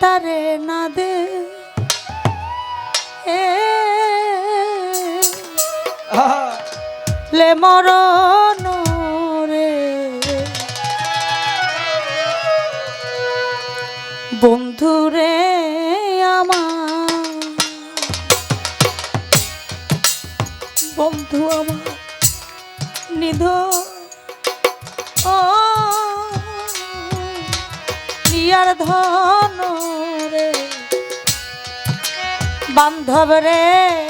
তারে না দে। লে মরণ রে। বন্ধু রে আমার। বন্ধু আমার নিধ ও, নিয়ার ধন। বান্ধব রে।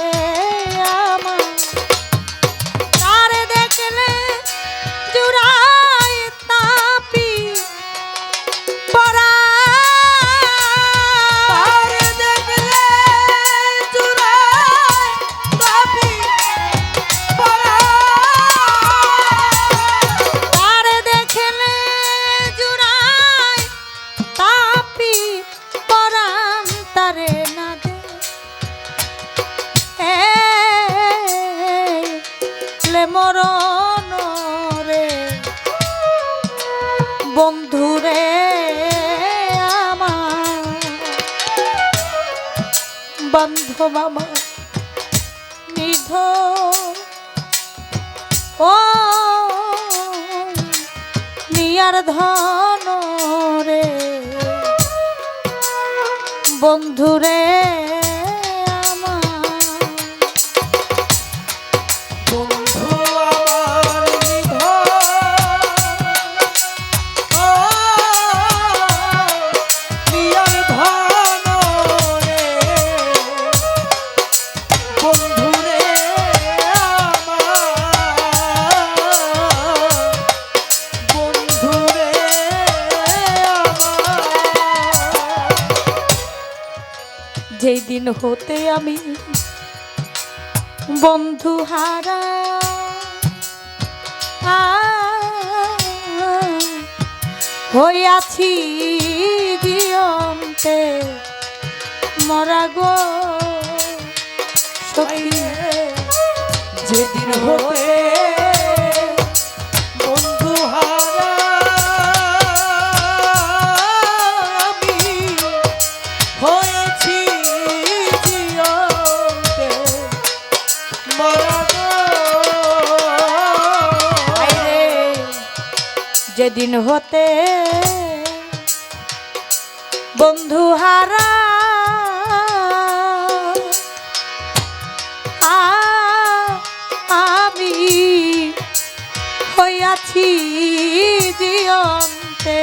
বন্ধু রে আমার। বান্ধব আমার নিধ। ও নিয়ার ধন রে বন্ধু যেই দিন হতে আমি বন্ধু হারা হইয়াছি জিয়ন্তে মরা গো সখী যেদিন হতে যেদিন হতে বন্ধু হারা আমি হইয়াছি জিয়ন্তে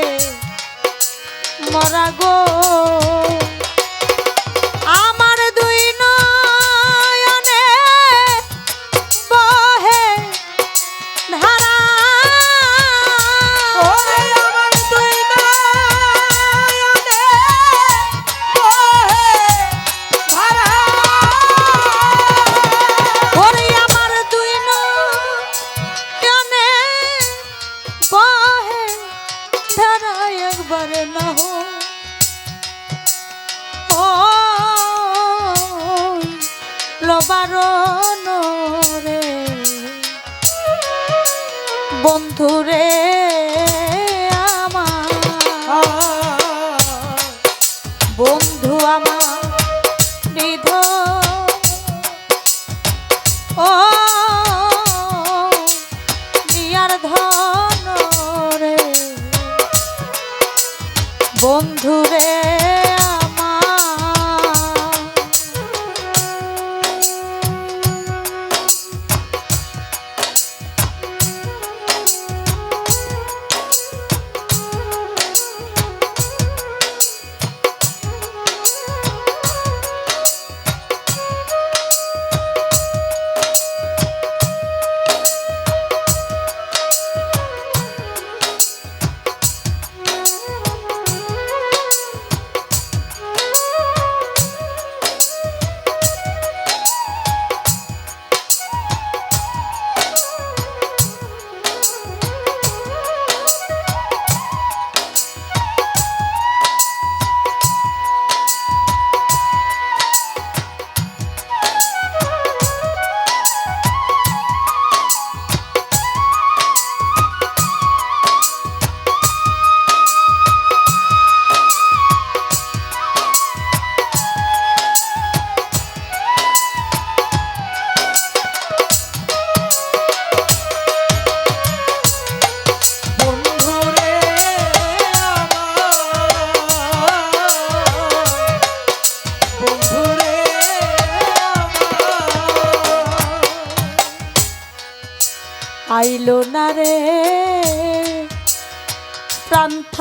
মরা গো। লবারণ রে বন্ধু রে আমার বন্ধু আমার নিধ। ও নিয়ার ধন রে। বন্ধু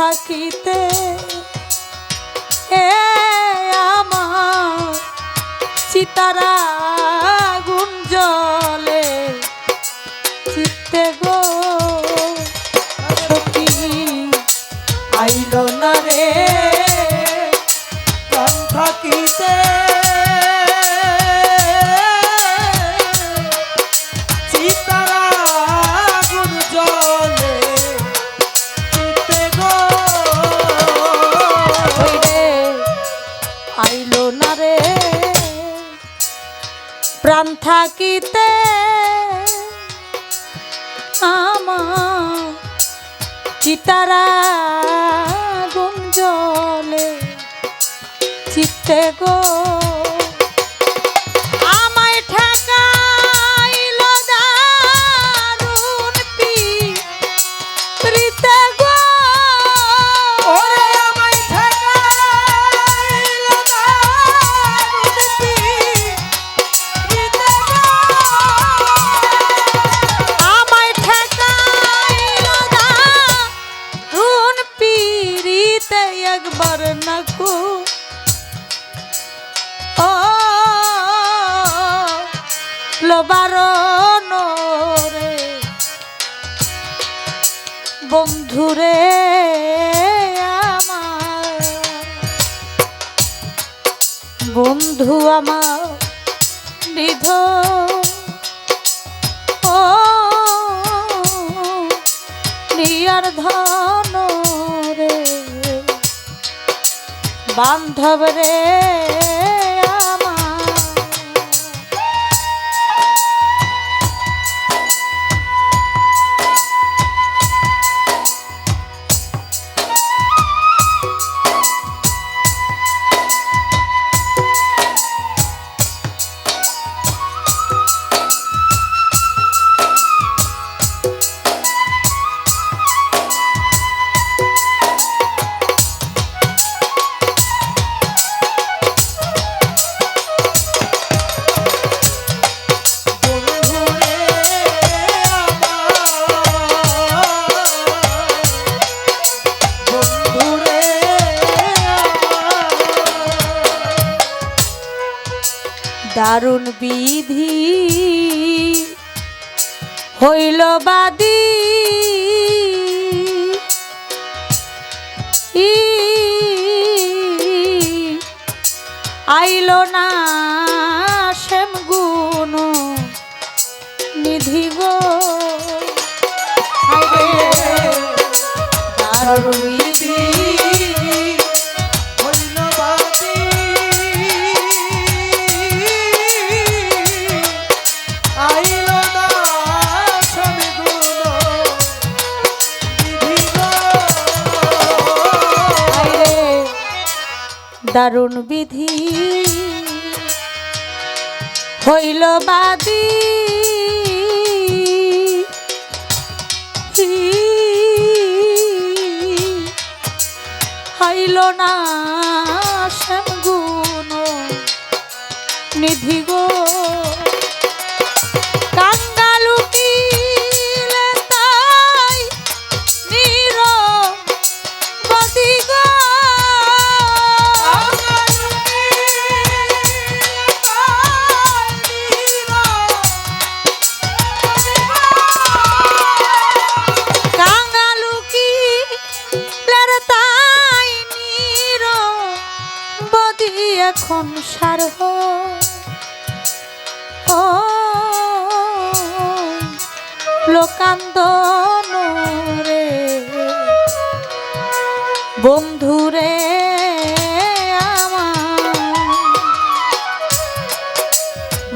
থাকিতে এ আমার চিতারা চিতারা গুঞ্জলে চিত্তে গো বন্ধুরে আমার। বন্ধু আমার নিয়ার ধন রে। বান্ধব রে। দারুণ বিধি হইল বাদি। ই আইল না শ্যাম গুণ নিধি গো। দারুণ দারুণ বিধি হইল বাদি। হইল না শ্যামগুণ নিধি গো। এখন সার ও লোকান্দন রে। বন্ধুরে আমার।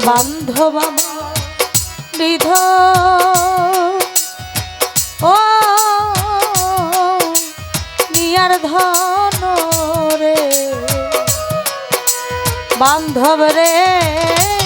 বান্ধব নিধ বান্ধব রে।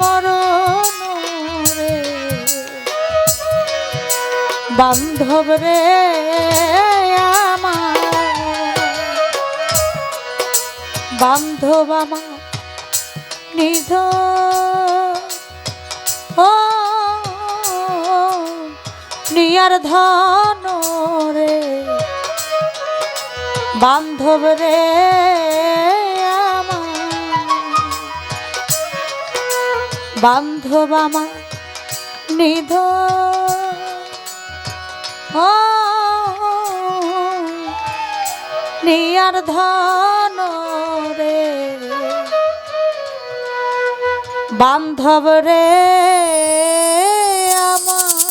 মরণ বান্ধব রে আমার। বান্ধব আমার নিধ। ও নিয়ার ধন রে। বান্ধব রে বান্ধব আমার নিধ। নিয়ার ধন রে। বান্ধব রে আমার।